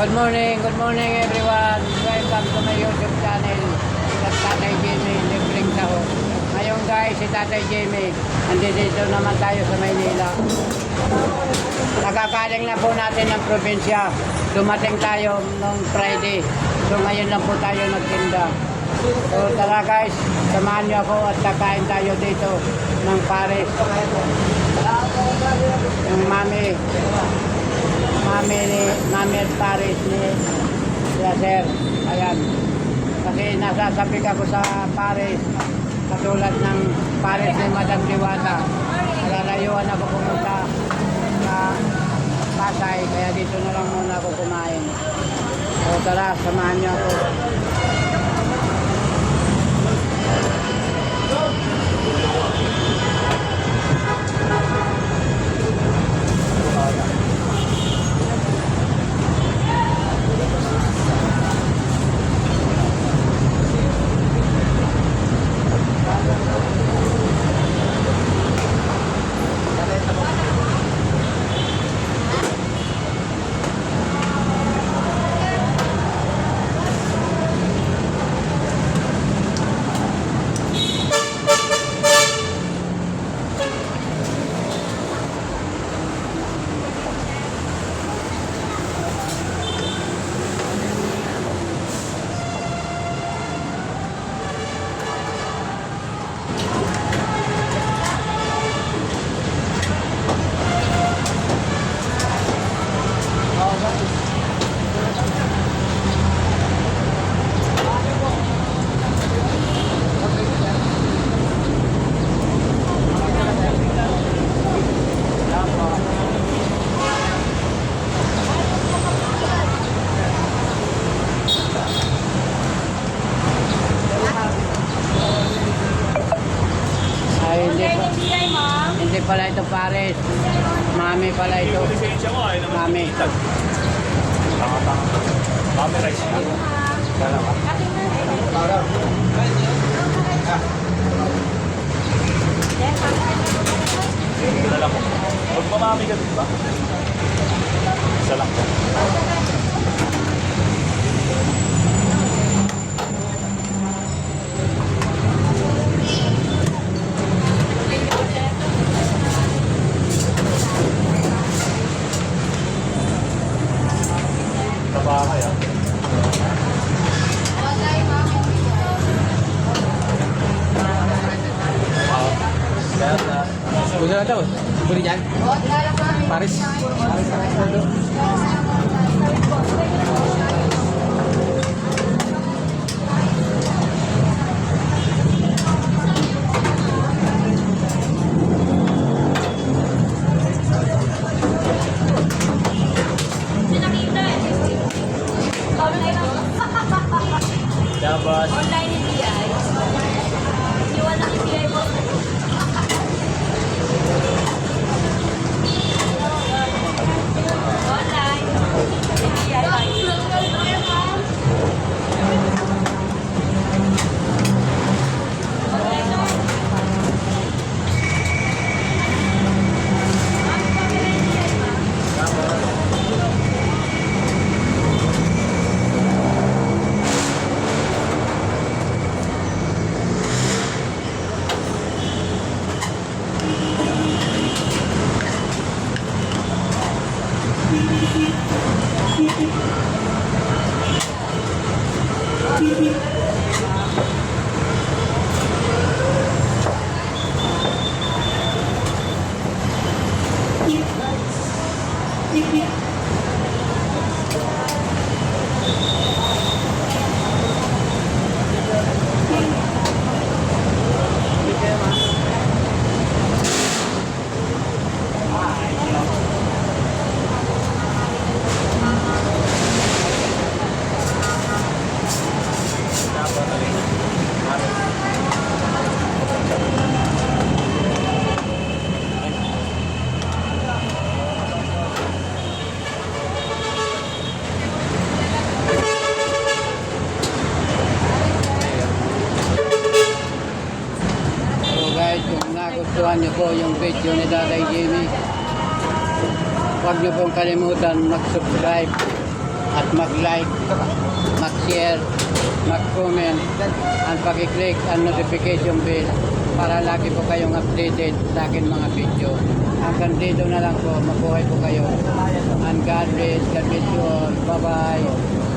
Good morning, good morning everyone. Welcome to my YouTube channel. Sa Tatay Jimmy, libreng taho. Ngayon guys, si Tatay Jimmy, andito naman tayo sa Maynila. Nakakaling na po natin ng probinsya. Dumating tayo noong Friday. So ngayon lang po tayo nagtinda. So tara guys, samahan niyo ako at kakain tayo dito ng Paris. Yung mami, mami ni mami at Paris ni sila sir. Ayan. Kasi nasasabik ako sa Paris. Katulad ng Paris ni Madam Diwata. Alalayuan ako pumunta sa Pasay. Kaya dito na lang muna ako kumain. So tara, samahan niyo ako. Pala ito Paris. Mami pala ito. Mami. Mami rice. Dala mo. Huwag mamami ka din ba? Isa lang po. Gusto na daw. Buli dyan. Paris. Dapat. So guys, kung nagustuhan niyo po yung video ni Tatay Jimmy, huwag niyo pong kalimutan mag-subscribe at mag-like, mag-share, mag-comment, at pag-click ang notification bell para lagi po kayong updated sa akin mga video. Hanggang dito na lang po, mabuhay po kayo. And God bless, God bless you all. Bye-bye.